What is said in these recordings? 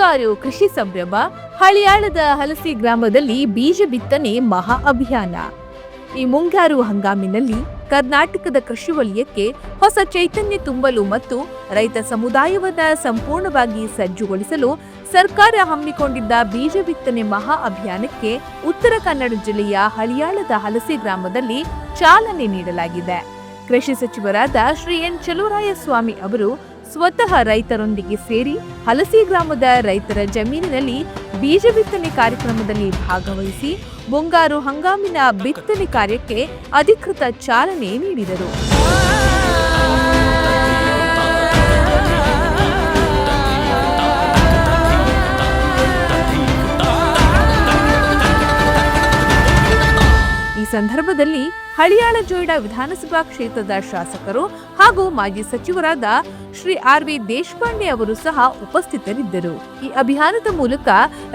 ಮುಂಗಾರು ಕೃಷಿ ಸಂಭ್ರಮ, ಹಳಿಯಾಳದ ಹಲಸಿ ಗ್ರಾಮದಲ್ಲಿ ಬೀಜ ಬಿತ್ತನೆ ಮಹಾ ಅಭಿಯಾನ. ಈ ಮುಂಗಾರು ಹಂಗಾಮಿನಲ್ಲಿ ಕರ್ನಾಟಕದ ಕೃಷಿ ವಲಯಕ್ಕೆ ಹೊಸ ಚೈತನ್ಯ ತುಂಬಲು ಮತ್ತು ರೈತ ಸಮುದಾಯವನ್ನ ಸಂಪೂರ್ಣವಾಗಿ ಸಜ್ಜುಗೊಳಿಸಲು ಸರ್ಕಾರ ಹಮ್ಮಿಕೊಂಡಿದ್ದ ಬೀಜ ಬಿತ್ತನೆ ಮಹಾ ಅಭಿಯಾನಕ್ಕೆ ಉತ್ತರ ಕನ್ನಡ ಜಿಲ್ಲೆಯ ಹಳಿಯಾಳದ ಹಲಸಿ ಗ್ರಾಮದಲ್ಲಿ ಚಾಲನೆ ನೀಡಲಾಗಿದೆ. ಕೃಷಿ ಸಚಿವರಾದ ಶ್ರೀ ಎನ್ ಚಲುವರಾಯಸ್ವಾಮಿ ಅವರು ಸ್ವತಃ ರೈತರೊಂದಿಗೆ ಸೇರಿ ಹಲಸಿ ಗ್ರಾಮದ ರೈತರ ಜಮೀನಿನಲ್ಲಿ ಬೀಜ ಬಿತ್ತನೆ ಕಾರ್ಯಕ್ರಮದಲ್ಲಿ ಭಾಗವಹಿಸಿ ಮುಂಗಾರು ಹಂಗಾಮಿನ ಬಿತ್ತನೆ ಕಾರ್ಯಕ್ಕೆ ಅಧಿಕೃತ ಚಾಲನೆ ನೀಡಿದರು. ಸಂದರ್ಭದಲ್ಲಿ ಹಳಿಯಾಳ ಜೋಯಿಡಾ ವಿಧಾನಸಭಾ ಕ್ಷೇತ್ರದ ಶಾಸಕರು ಹಾಗೂ ಮಾಜಿ ಸಚಿವರಾದ ಶ್ರೀ ಆರ್ ವಿ ದೇಶಪಾಂಡೆ ಅವರು ಸಹ ಉಪಸ್ಥಿತರಿದ್ದರು. ಈ ಅಭಿಯಾನದ ಮೂಲಕ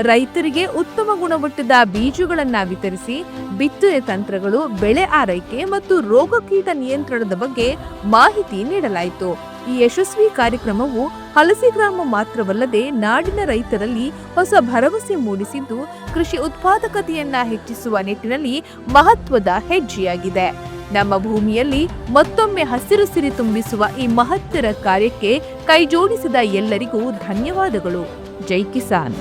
ರೈತರಿಗೆ ಉತ್ತಮ ಗುಣಮಟ್ಟದ ಬೀಜಗಳನ್ನು ವಿತರಿಸಿ ಬಿತ್ತನೆ ತಂತ್ರಗಳು, ಬೆಳೆ ಆರೈಕೆ ಮತ್ತು ರೋಗ ಕೀಟ ನಿಯಂತ್ರಣದ ಬಗ್ಗೆ ಮಾಹಿತಿ ನೀಡಲಾಯಿತು. ಈ ಯಶಸ್ವಿ ಕಾರ್ಯಕ್ರಮವು ಹಲಸಿ ಗ್ರಾಮ ಮಾತ್ರವಲ್ಲದೆ ನಾಡಿನ ರೈತರಲ್ಲಿ ಹೊಸ ಭರವಸೆ ಮೂಡಿಸಿದ್ದು, ಕೃಷಿ ಉತ್ಪಾದಕತೆಯನ್ನ ಹೆಚ್ಚಿಸುವ ನಿಟ್ಟಿನಲ್ಲಿ ಮಹತ್ವದ ಹೆಜ್ಜೆಯಾಗಿದೆ. ನಮ್ಮ ಭೂಮಿಯಲ್ಲಿ ಮತ್ತೊಮ್ಮೆ ಹಸಿರು ಸಿರಿ ತುಂಬಿಸುವ ಈ ಮಹತ್ತರ ಕಾರ್ಯಕ್ಕೆ ಕೈಜೋಡಿಸಿದ ಎಲ್ಲರಿಗೂ ಧನ್ಯವಾದಗಳು. ಜೈ ಕಿಸಾನ್.